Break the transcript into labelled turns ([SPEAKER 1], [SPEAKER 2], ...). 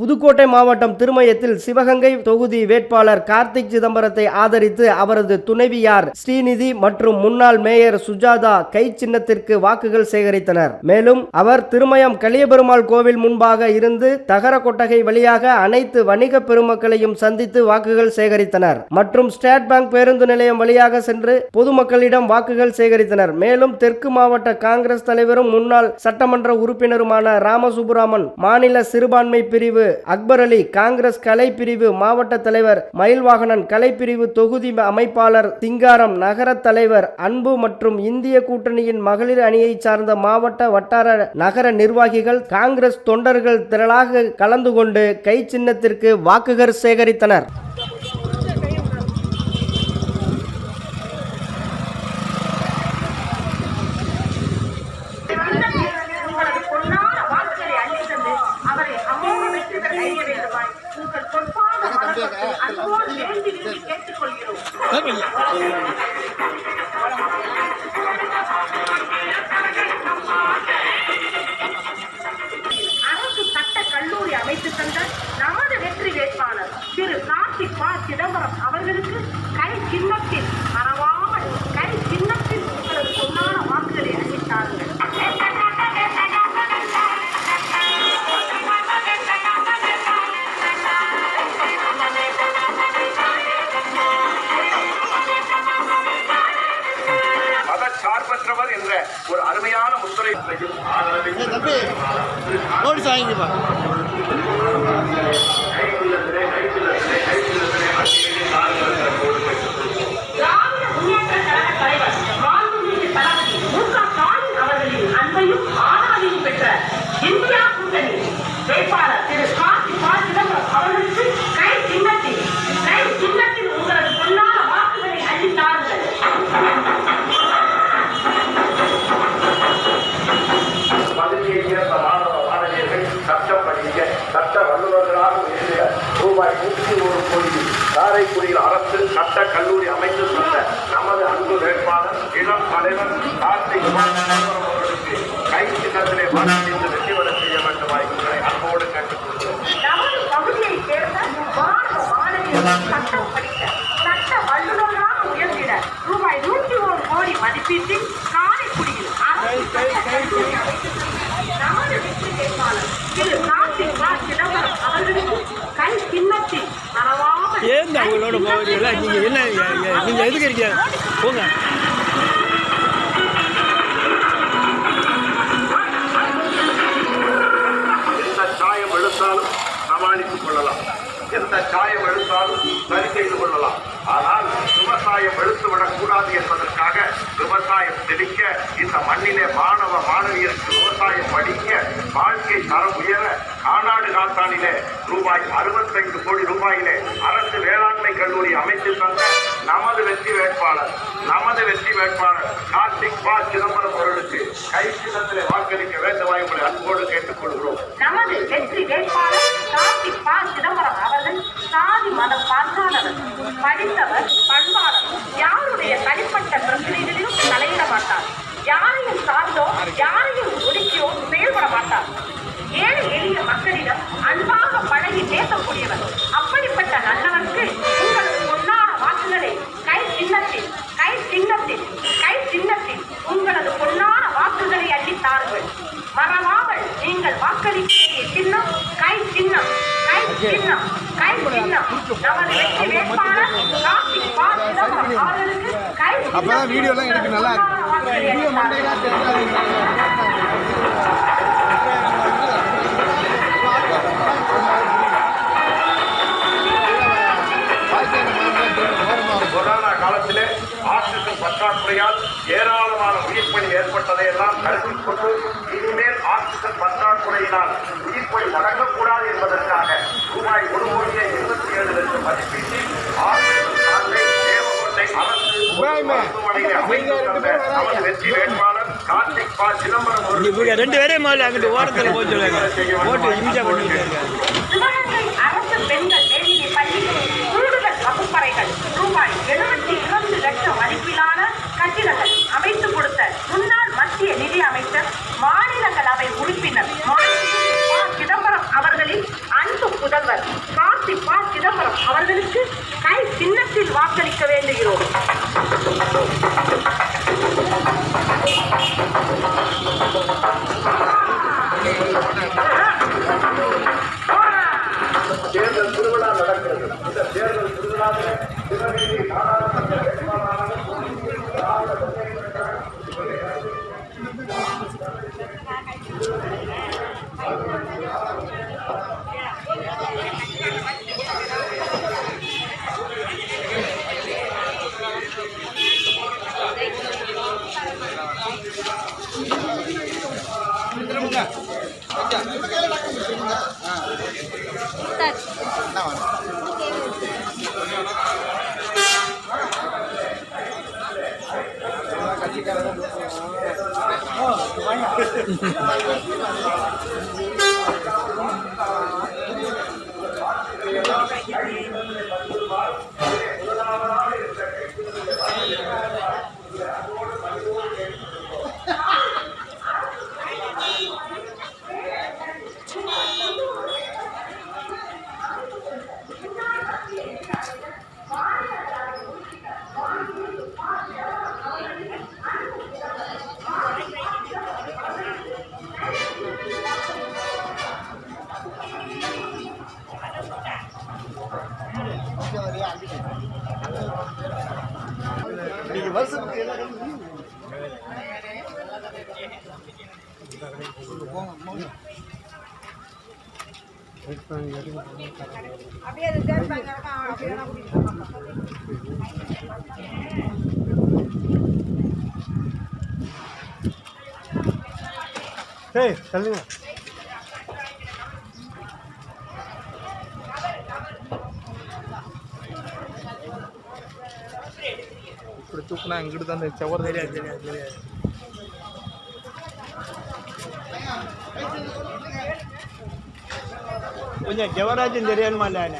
[SPEAKER 1] புதுக்கோட்டை மாவட்டம் திருமயத்தில் சிவகங்கை தொகுதி வேட்பாளர் கார்த்திக் சிதம்பரத்தை ஆதரித்து அவரது துணைவியார் ஸ்ரீநிதி மற்றும் முன்னாள் மேயர் சுஜாதா கை சின்னத்திற்கு வாக்குகள் சேகரித்தனர். மேலும் அவர் திருமயம் கலியபெருமாள் கோவில் முன்பாக இருந்து தகர கொட்டகை வழியாக அனைத்து வணிக பெருமக்களையும் சந்தித்து வாக்குகள் சேகரித்தனர். மற்றும் ஸ்டேட் பேங்க் பேருந்து நிலையம் வழியாக சென்று பொதுமக்களிடம் வாக்குகள் சேகரித்தனர். மேலும் தெற்கு மாவட்ட காங்கிரஸ் தலைவரும் முன்னாள் சட்டமன்ற உறுப்பினருமான ராமசுப்புராமன் மாநில சிறுபான்மை பிரிவு அக்பர் அலி காங்கிரஸ் கலை பிரிவு மாவட்ட தலைவர் மயில்வாகனன் கலைப்பிரிவு தொகுதி அமைப்பாளர் சிங்காரம் நகர தலைவர் அன்பு மற்றும் இந்திய கூட்டணியின் மகளிர் அணியை சார்ந்த மாவட்ட வட்டார நகர நிர்வாகிகள் காங்கிரஸ் தொண்டர்கள் திரளாக கலந்து கொண்டு கை சின்னத்திற்கு வாக்குகள் சேகரித்தனர்
[SPEAKER 2] உங்களது பொன்னான வாக்குகளை அள்ளித் தந்து அவரை அமோக வெற்றி பெற செய்ய வேண்டுமாய் உங்கள் பொற்பாத மனதிற்கு அன்போடு வேண்டி விரும்பி அரசு சட்ட கல்லூரி அமைத்து தந்த நமது வெற்றி வேட்பாளர் திரு கார்த்திக் பா சிதம்பரம் அவர்களுக்கு கை சின்னத்தில் மறவாமல்
[SPEAKER 3] தம்பி நோட்டீஸ் வாங்கிக்கப்பா
[SPEAKER 2] திராவிட முன்னேற்ற கழக தலைவர் மாண்புமிகு தளபதி மு க ஸ்டாலின் அவர்களின் அன்பையும் ஆதரவையும் பெற்ற இந்தியா கூட்டணி வேட்பாளர் திரு கார்த்திக் பா சிதம்பரம் அவர்களுக்கு கை சின்னத்தில் கை சின்னத்தில் உங்களது பொன்னான வாக்குகளை அளித்தார்கள்
[SPEAKER 4] பதவியை சேர்ந்த மாணவ மாணவியர்கள் சட்டம் படிக்க சட்ட வல்லுநர்களாக உயர்ந்த ரூபாய் நூற்றி ஒரு கோடி. காரைக்குடியில் அரசு சட்ட கல்லூரி அமைத்து தந்த நமது அன்பு வேட்பாளர் இளம் தலைவர் கார்த்திக் அவர்களுக்கு கை சின்னத்திலே வாக்களித்து வெற்றி பெற செய்ய வேண்டும் வாய்ப்புகளை அன்போடு கேட்டுக்கொள்கிறோம்.
[SPEAKER 2] சட்டம் படிக்க சட்ட உயர்ந்திட ரூபாய் நூற்றி ஒரு கோடி மதிப்பீட்டில் காரைக்குடியில் அரசு நமது வெற்றி வேட்பாளர் திரு கார்த்திக் பா சிதம்பரம் அவர்களுக்கு கை சின்னத்தில் மறவாமல்
[SPEAKER 3] ஏன் போகிறீங்களா என்ன நீங்கள் எதுக்கு இருக்கீங்க? போங்க.
[SPEAKER 4] எந்த சாயம் எடுத்தாலும் சமாளித்துக் கொள்ளலாம். எந்த சாயம் எடுத்தாலும் சரி செய்து கொள்ளலாம். ஆனால் விவசாயம் எடுத்து விடக்கூடாது என்பதற்காக விவசாயம் செழிக்க இந்த மண்ணிலே மாணவ மாணவியருக்கு விவசாயம் படிக்க வாழ்க்கை தரம் உயர காணாடு காத்தானிலே ரூபாய் அறுபத்தைந்து கோடி ரூபாயிலே அரசு வேளாண்மை கல்லூரி அமைத்து தந்த நமது வெற்றி வேட்பாளர் நமது வெற்றி வேட்பாளர் கார்த்திக் பா சிதம்பரம் அவர்களுக்கு கை சின்னத்திலே வாக்களிக்க வேண்டுமாய் உங்களை அன்போடு கேட்டுக்கொள்கிறோம்.
[SPEAKER 2] நமது வெற்றி வேட்பாளர் கார்த்திக் பா சிதம்பரம் அவர்கள் சாதி மதம் பார்க்காதவர் படித்தவர் சின்னத்தில் கை சின்னத்தில் கை சின்னத்தில் உங்களது பொன்னான வாக்குகளை அள்ளித்தார்கள். மறவாமல் நீங்கள் வாக்களிக்க சின்னம் கை சின்னம் கை சின்னம் கை சின்னம். நமது வெற்றி வேட்பாளர் கார்த்திக் பா சிதம்பரம் அவர்களுக்கு கை
[SPEAKER 3] அப்பதான் வீடியோ எல்லாம் எனக்கு நல்லா இருக்கு. வீடியோ மண்டையெல்லாம் தெரியாது
[SPEAKER 4] கொரோனா காலத்திலே ஆக்சிஜன் பற்றாக்குறையால் ஏராளமான உயிர்ப்பணி ஏற்பட்டதை எல்லாம் கருத்தில் கொண்டு இனிமேல் ஆக்சிஜன் பற்றாக்குறையினால் உயிர்ப்பணி நடக்கக்கூடாது என்பதற்காக ரூபாய் ஒரு கோடியே இருபத்தி ஏழு லட்சம் மதிப்பீட்டில் ஆக்சிஜன் சாலை தேவகோட்டை அரசு தந்த நமது வெற்றி வேட்பாளர் கார்த்திக் பா சிதம்பரம்
[SPEAKER 3] ரெண்டு பேரையும் முதல்ல அங்கிட்டு ஓரத்தில் போக சொல்லுங்க. போட்டு இம்சா பண்ணிட்டு
[SPEAKER 2] அவர்களுக்கு கை சின்னத்தில் வாக்களிக்க வேண்டுகிறோம்.
[SPEAKER 4] தேர்தல் ఇస్తారు Oh, banyak.
[SPEAKER 3] ஏய் தள்ளுங்க. இப்படி தூக்குனா இங்கிட்டு தான் செவர் தெரியாது தெரியாது தெரியாது కొంచెం జవరాజ్యం తెలియాలి మళ్ళీ ఆయన.